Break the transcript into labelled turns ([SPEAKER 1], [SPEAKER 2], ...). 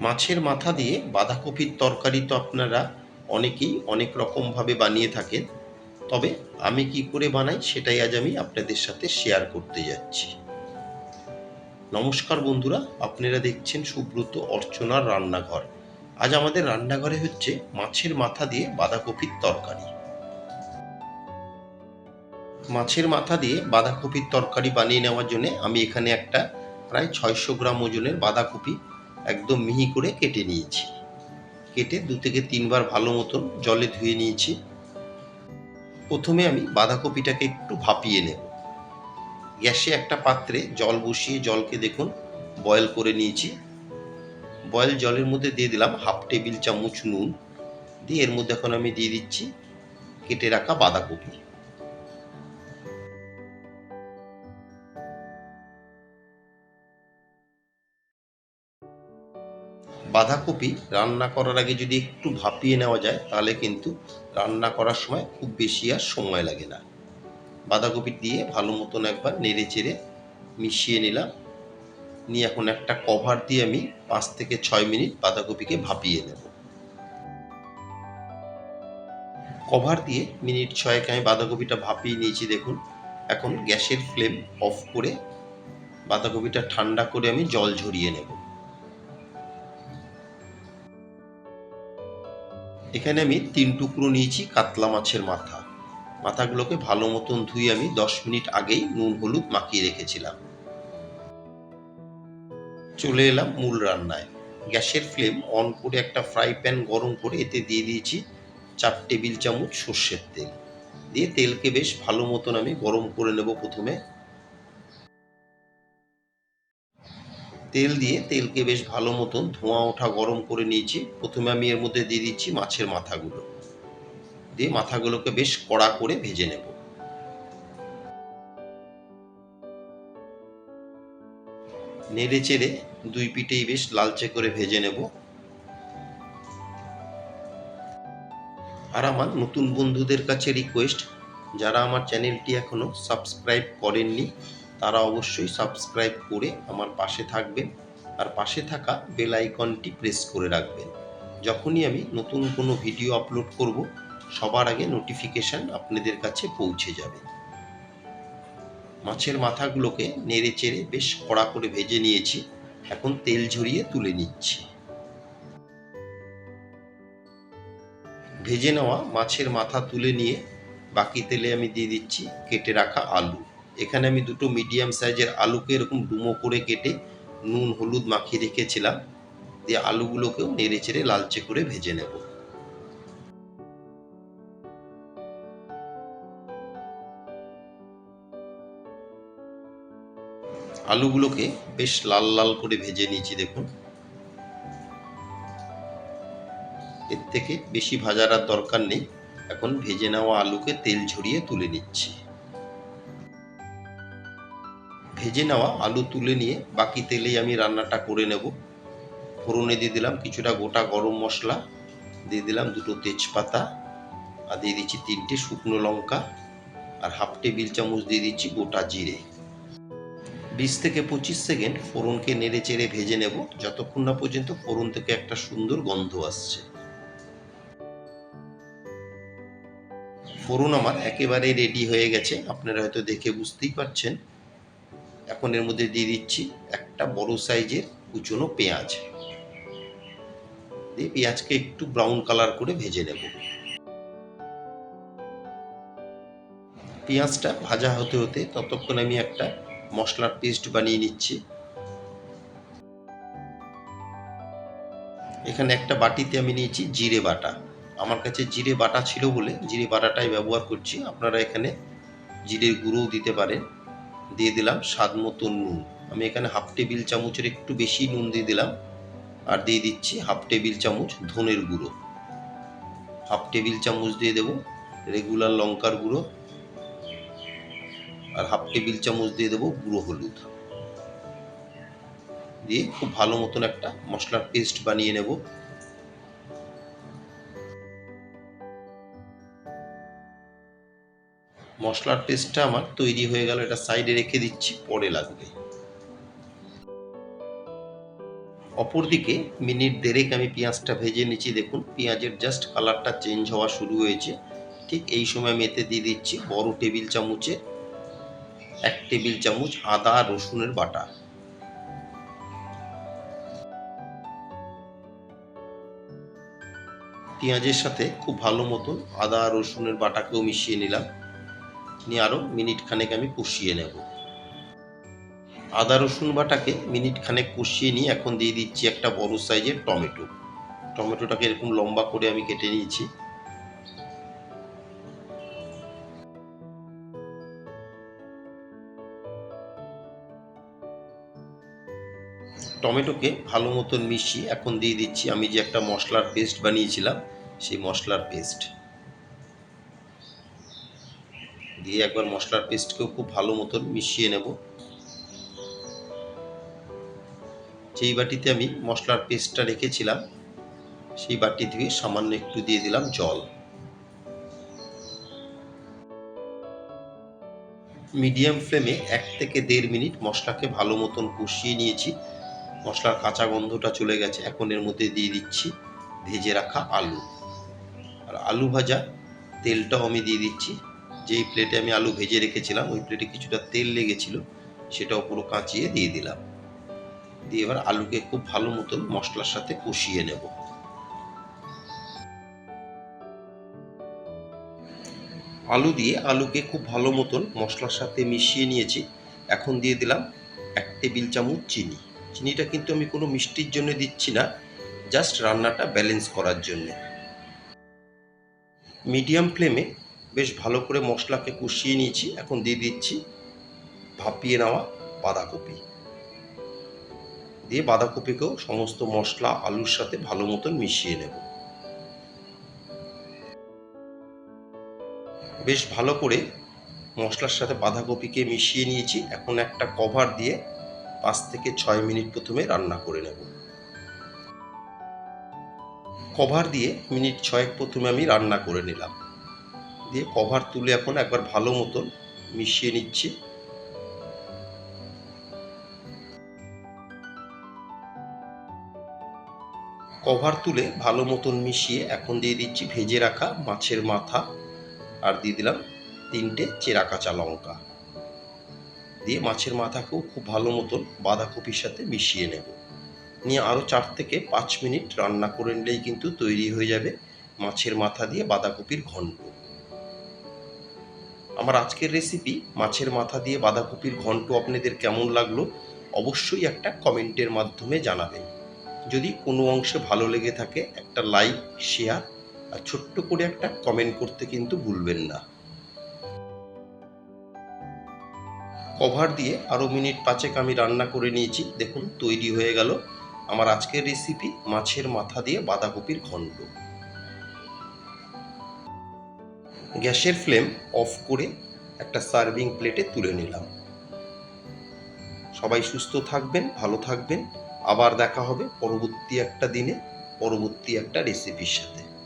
[SPEAKER 1] মাছের মাথা দিয়ে বাঁধাকপির তরকারি তো আপনারা অনেকেই অনেক রকমভাবে বানিয়ে থাকেন। তবে আমি কি করে বানাই সেটাই আজ আমি আপনাদের সাথে শেয়ার করতে যাচ্ছি। নমস্কার বন্ধুরা, আপনারা দেখছেন সুব্রত অর্চনার রান্নাঘর। আজ আমাদের রান্নাঘরে হচ্ছে মাছের মাথা দিয়ে বাঁধাকপির তরকারি। মাছের মাথা দিয়ে বাঁধাকপির তরকারি বানিয়ে নেওয়ার জন্য আমি এখানে একটা প্রায় ছয়শো গ্রাম ওজনের বাঁধাকপি একদম মিহি করে কেটে নিয়েছি। কেটে দু থেকে তিনবার ভালো মতন জলে ধুয়ে নিয়েছি। প্রথমে আমি বাঁধাকপিটাকে একটু ভাপিয়ে নেব। গ্যাসে একটা পাত্রে জল বসিয়ে জলকে দেখুন, বয়েল করে নিয়েছি। বয়েল জলের মধ্যে দিয়ে দিলাম হাফ টেবিল চামচ নুন। দিয়ে এর মধ্যে এখন আমি দিয়ে দিচ্ছি কেটে রাখা বাঁধাকপি। বাঁধাকপি রান্না করার আগে যদি একটু ভাপিয়ে নেওয়া যায়, তাহলে কিন্তু রান্না করার সময় খুব বেশি আর সময় লাগে না। বাঁধাকপি দিয়ে ভালো মতন একবার নেড়ে চেড়ে মিশিয়ে নিলাম। নিয়ে এখন একটা কভার দিয়ে আমি পাঁচ থেকে ছয় মিনিট বাঁধাকপিকে ভাপিয়ে নেব। কভার দিয়ে মিনিট ছয়েক আমি বাঁধাকপিটা ভাপিয়ে নিয়েছি, দেখুন। এখন গ্যাসের ফ্লেম অফ করে বাঁধাকপিটা ঠান্ডা করে আমি জল ঝরিয়ে নেব। এখানে আমি তিন টুকরো নিয়েছি কাতলা মাছের মাথা। মাথাগুলোকে ভালো মতন ধুয়ে আমি দশ মিনিট আগেই নুন, হলুদ মাখিয়ে রেখেছিলাম। চলে এলাম মূল রান্নায়। গ্যাসের ফ্লেম অন করে একটা ফ্রাই প্যান গরম করে এতে দিয়ে দিয়েছি চার টেবিল চামচ সর্ষের তেল। দিয়ে তেলকে বেশ ভালো মতন আমি গরম করে নেব প্রথমে। তেল দিয়ে তেলকে বেশ ভালো মতন ধোঁয়া ওঠা গরম করে নিয়েছি। প্রথমে আমি এর মধ্যে দিয়ে দিচ্ছি মাছের মাথাগুলো। দিয়ে মাথাগুলোকে বেশ কড়া করে ভেজে নেব। নেড়ে চেড়ে দুই পিঠেই বেশ লালচে করে ভেজে নেব। আর আমার নতুন বন্ধুদের কাছে রিকোয়েস্ট যারা আমার চ্যানেলটি এখনও সাবস্ক্রাইব করেননি তারা অবশ্যই সাবস্ক্রাইব করে আমার পাশে থাকবেন। আর পাশে থাকা বেল আইকনটি প্রেস করে রাখবেন। যখনই আমি নতুন কোনো ভিডিও আপলোড করব, সবার আগে নোটিফিকেশান আপনাদের কাছে পৌঁছে যাবে। মাছের মাথাগুলোকে নেড়ে চেড়ে বেশ কড়া করে ভেজে নিয়েছি। এখন তেল ঝরিয়ে তুলে নিচ্ছি। ভেজে নেওয়া মাছের মাথা তুলে নিয়ে বাকি তেলে আমি দিয়ে দিচ্ছি কেটে রাখা আলু। এখানে আমি দুটো মিডিয়াম সাইজের আলুকে এরকম ডুমো করে কেটে নুন, হলুদ মাখিয়ে রেখেছিলাম। দিয়ে আলুগুলোকেও নেড়ে চেড়ে লালচে করে ভেজে নেব। আলুগুলোকে বেশ লাল লাল করে ভেজে নিয়েছি, দেখুন। এর থেকে বেশি ভাজার আর দরকার নেই। এখন ভেজে নেওয়া আলুকে তেল ঝরিয়ে তুলে নিচ্ছি। ভেজে নেওয়া আলু তুলে নিয়ে বাকি তেলেই আমি রান্নাটা করে নেব। ফোড়নে দিয়ে দিলাম কিছুটা গোটা গরম মশলা, দিয়ে দিলাম দুটো তেজপাতা, আর দিয়ে দিচ্ছি তিনটে শুকনো লঙ্কা, আর হাফ টেবিল চামচ দিয়ে দিচ্ছি গোটা জিরে। বিশ থেকে পঁচিশ সেকেন্ড ফোড়নকে নেড়ে চেড়ে ভেজে নেব, যতক্ষণ না পর্যন্ত ফোড়ন থেকে একটা সুন্দর গন্ধ আসছে। ফোড়ন আমার একেবারে রেডি হয়ে গেছে, আপনারা হয়তো দেখে বুঝতেই পারছেন। এখন এর মধ্যে দিয়ে দিচ্ছি একটা বড় সাইজের কুচনো পেঁয়াজ। দিয়ে পেঁয়াজকে একটু ব্রাউন কালার করে ভেজে নেব। পেঁয়াজটা ভাজা হতে হতে ততক্ষণ আমি একটা মশলার পেস্ট বানিয়ে নিচ্ছি। এখানে একটা বাটিতে আমি নিয়েছি জিরে বাটা। আমার কাছে জিরে বাটা ছিল বলে জিরে বাটাটাই ব্যবহার করছি। আপনারা এখানে জিরের গুঁড়োও দিতে পারেন। দিয়ে দিলাম স্বাদ মতো নুন। আমি এখানে হাফ টেবিল চামচের একটু বেশি নুন দিয়ে দিলাম। আর দিয়ে দিচ্ছি হাফ টেবিল চামচ ধনের গুঁড়ো। হাফ টেবিল চামচ দিয়ে দেব রেগুলার লঙ্কার গুঁড়ো। আর হাফ টেবিল চামচ দিয়ে দেবো গুঁড়ো হলুদ। দিয়ে খুব ভালো মতন একটা মশলার পেস্ট বানিয়ে নেব। মশলার পেস্টটা আমার তৈরি হয়ে গেল, এটা সাইডে রেখে দিচ্ছি, পরে লাগবে। অপরদিকে মিনিট দেড়েক আমি পেঁয়াজটা ভেজে নিচ্ছি, দেখুন, পেঁয়াজের জাস্ট কালারটা চেঞ্জ হওয়া শুরু হয়েছে। ঠিক এই সময় আমি এতে দিয়ে দিচ্ছি বড় টেবিল চামচে এক টেবিল চামচ আদা রসুনের বাটা। পেঁয়াজের সাথে খুব ভালো মতন আদা রসুনের বাটাকেও মিশিয়ে নিলাম। নিয়ে আরও মিনিট খানেক আমি কষিয়ে নেব। আদা, রসুন বাটাকে মিনিট খানেক কষিয়ে নিয়ে এখন দিয়ে দিচ্ছি একটা বড় সাইজের টমেটো। টমেটোটাকে এরকম লম্বা করে আমি কেটে নিয়েছি। টমেটোকে ভালো মতন মিশিয়ে এখন দিয়ে দিচ্ছি আমি যে একটা মশলার পেস্ট বানিয়েছিলাম, সেই মশলার পেস্ট। দিয়ে একবার মশলার পেস্টকেও খুব ভালো মতন মিশিয়ে নেব। যেই বাটিতে আমি মশলার পেস্টটা রেখেছিলাম, সেই বাটি ধুয়ে সামান্য একটু দিয়ে দিলাম জল। মিডিয়াম ফ্লেমে এক থেকে দেড় মিনিট মশলাকে ভালো মতন কষিয়ে নিয়েছি। মশলার কাঁচা গন্ধটা চলে গেছে, এখন এর মধ্যে দিয়ে দিচ্ছি ভেজে রাখা আলু। আর আলু ভাজা তেলটাও আমি দিয়ে দিচ্ছি। যেই প্লেটে আমি আলু ভেজে রেখেছিলাম, ওই প্লেটে কিছুটা তেল লেগেছিল, সেটাও পুরো কাঁচিয়ে দিয়ে দিলাম। দিয়ে এবার আলুকে খুব ভালো মতন মশলার সাথে কষিয়ে নেব। আলু দিয়ে আলুকে খুব ভালো মতন মশলার সাথে মিশিয়ে নিয়েছি। এখন দিয়ে দিলাম এক টেবিল চামচ চিনি। চিনিটা কিন্তু আমি কোনো মিষ্টির জন্য দিচ্ছি না, জাস্ট রান্নাটা ব্যালেন্স করার জন্যে। মিডিয়াম ফ্লেমে বেশ ভালো করে মশলাকে কষিয়ে নিয়েছি, এখন দিয়ে দিচ্ছি ভাপিয়ে নেওয়া বাঁধাকপি। দিয়ে বাঁধাকপিকেও সমস্ত মশলা, আলুর সাথে ভালো মতন মিশিয়ে নেব। বেশ ভালো করে মশলার সাথে বাঁধাকপিকে মিশিয়ে নিয়েছি, এখন একটা কভার দিয়ে পাঁচ থেকে ছয় মিনিট প্রথমে রান্না করে নেব। কভার দিয়ে মিনিট ছয়েক প্রথমে আমি রান্না করে নিলাম। দিয়ে কভার তুলে এখন একবার ভালো মতন মিশিয়ে নিচ্ছি। কভার তুলে ভালো মতন মিশিয়ে এখন দিয়ে দিচ্ছি ভেজে রাখা মাছের মাথা। আর দিয়ে দিলাম তিনটে চেরা কাঁচা লঙ্কা। দিয়ে মাছের মাথাকেও খুব ভালো মতন বাঁধাকপির সাথে মিশিয়ে নেব। নিয়ে আরও চার থেকে পাঁচ মিনিট রান্না করে নিলেই কিন্তু তৈরি হয়ে যাবে মাছের মাথা দিয়ে বাঁধাকপির ঘন্ট। আমার আজকের রেসিপি মাছের মাথা দিয়ে বাঁধাকপির ঘন্ট আপনাদের কেমন লাগল অবশ্যই একটা কমেন্টের মাধ্যমে জানাবেন। যদি কোনো অংশে ভালো লেগে থাকে, একটা লাইক শেয়ার আর ছোট্ট করে একটা কমেন্ট করতে কিন্তু ভুলবেন না। কভার দিয়ে আরও মিনিট পাঁচেক আমি রান্না করে নিয়েছি। দেখুন, তৈরি হয়ে গেল আমার আজকের রেসিপি মাছের মাথা দিয়ে বাঁধাকপির ঘন্ট। গ্যাসের ফ্লেম অফ করে একটা সার্ভিং প্লেটে তুলে নিলাম। সবাই সুস্থ থাকবেন, ভালো থাকবেন। আবার দেখা হবে পরবর্তী একটা দিনে, পরবর্তী একটা রেসিপির সাথে।